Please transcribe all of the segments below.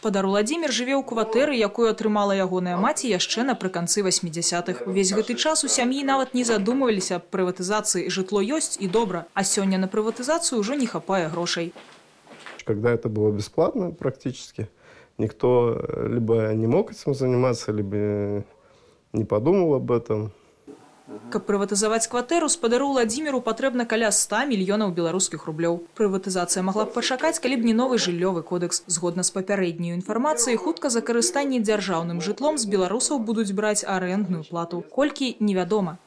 Спадар Уладзімир жыве ў кватэры, якую атрымала ягоная маці яшчэ напрыканцы 80-х. Увесь гэты час у сям'і нават не задумываліся аб прыватызацыі. Жытло ёсць і добра, а сёння на прыватызацыю ўжо не хапае грошай. Когда это было бесплатно практически, никто э, либо не мог этим заниматься, либо не подумал об этом. Каб прыватызаваць кватэру спадару Владзіміру патрэбна каля 100 мільёнаў беларускіх рублёў. Прыватызацыя магла б пачакаць, калі б не новы жыллёвы кодекс. Згодна з папярэдняй інфармацыяй, хутка за карыстанне дзяржаўным жытлом з беларусаў будуць браць арэндную плату. Колькі невядома.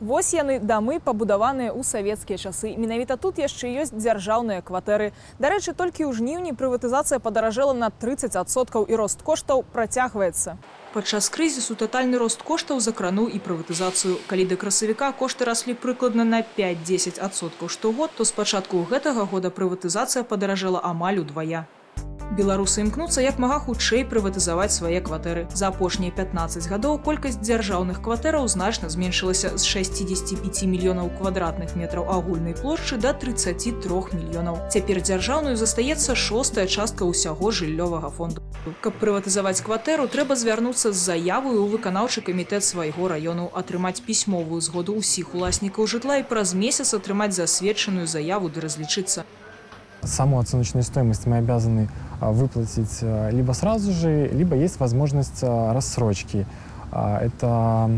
Вось яны дамы пабудаваныя ў савецкія часы. Менавіта тут яшчэ ёсць дзяржаўныя кватэры. Дарэчы, толькі ў жніўні прыватызацыя падаражэла на 30соткаў і рост коштаў працягваецца. Падчас крызісу татальны рост коштаў закрануў і прыватызацыю. Калі да красавіка кошты раслі прыкладна на 5-10 адсоткаў штогод, то з пачатку гэтага года прыватызацыя падаражэла амаль удвая. Беларусы імкнуцца як мага хутчэй прыватызаваць свае кватэры. За апошнія 15 гадоў колькасць дзяржаўных кватэраў значна зменшылася з 65 мільёнаў квадратных метраў агульнай плошчы да 33 мільёнаў. Цяпер дзяржаўную застаецца шостая частка ўсяго жыллёвага фонду. Каб прыватызаваць кватэру, трэба звярнуцца з заяваю ў выканаўчы камітэт свайго раёну, атрымаць пісьмовую згоду ўсіх уласнікаў жытла і праз месяц атрымаць засведчаную заяву ды разлічыцца. Саму оценочную стоимость мы обязаны выплатить либо сразу же, либо есть возможность рассрочки. Это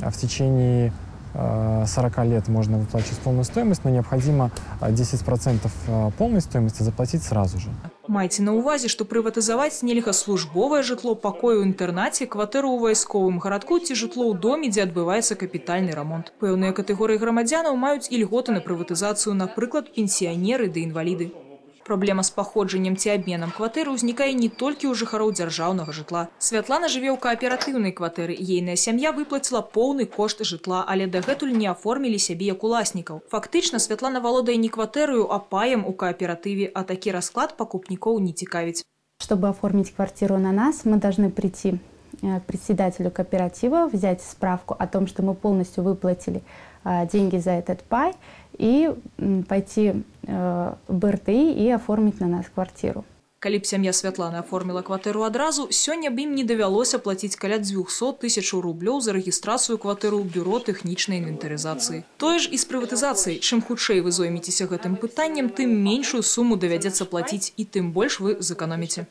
в течение 40 лет можно выплачивать полную стоимость, но необходимо 10% полной стоимости заплатить сразу же. Майце на ўвазе, што прыватызаваць нельга службовае жытло пакою ў інтэрнаце, кватэру ў вайсковым гарадку ці жытло ў доме, дзе адбываецца капітальны рамонт. Пэўныя катэгорыі грамадзянаў маюць ільготы на прыватызацыю, напрыклад, пенсіянеры ды інваліды. Праблема з паходжаннем ці абменам кватэры ўзнікае не толькі ў жыхароў дзяржаўнага жытла. Святлана жыве ў кааператыўнай кватэры. Ейная сям'я выплаціла поўны кошт жытла, але дагэтуль не аформілі сябе як уласнікаў. Фактычна Святлана валодае не кватэрыю, а паем у кааператыве, а такі расклад пакупнікоў не цікавіць. Чтобы оформить квартиру на нас, мы должны прийти э, председателю кооператива, взять справку о том, что мы полностью выплатили э, деньги за этот пай и пойти э, БРТИ и оформить на нас квартиру. Калі б сям'я Святланы аформіла кватэру адразу, сёння б ім не давялося плаціць каля 200 тысяч рублёў за рэгістрацыю кватэру ў бюро тэхнічнай інвентарызацыі. Тое ж і з прыватызацыяй, чым хутчэй вы зоймецеся гэтым пытаннем, тым меншую суму давядзецца плаціць і тым больш вы зэканоміце.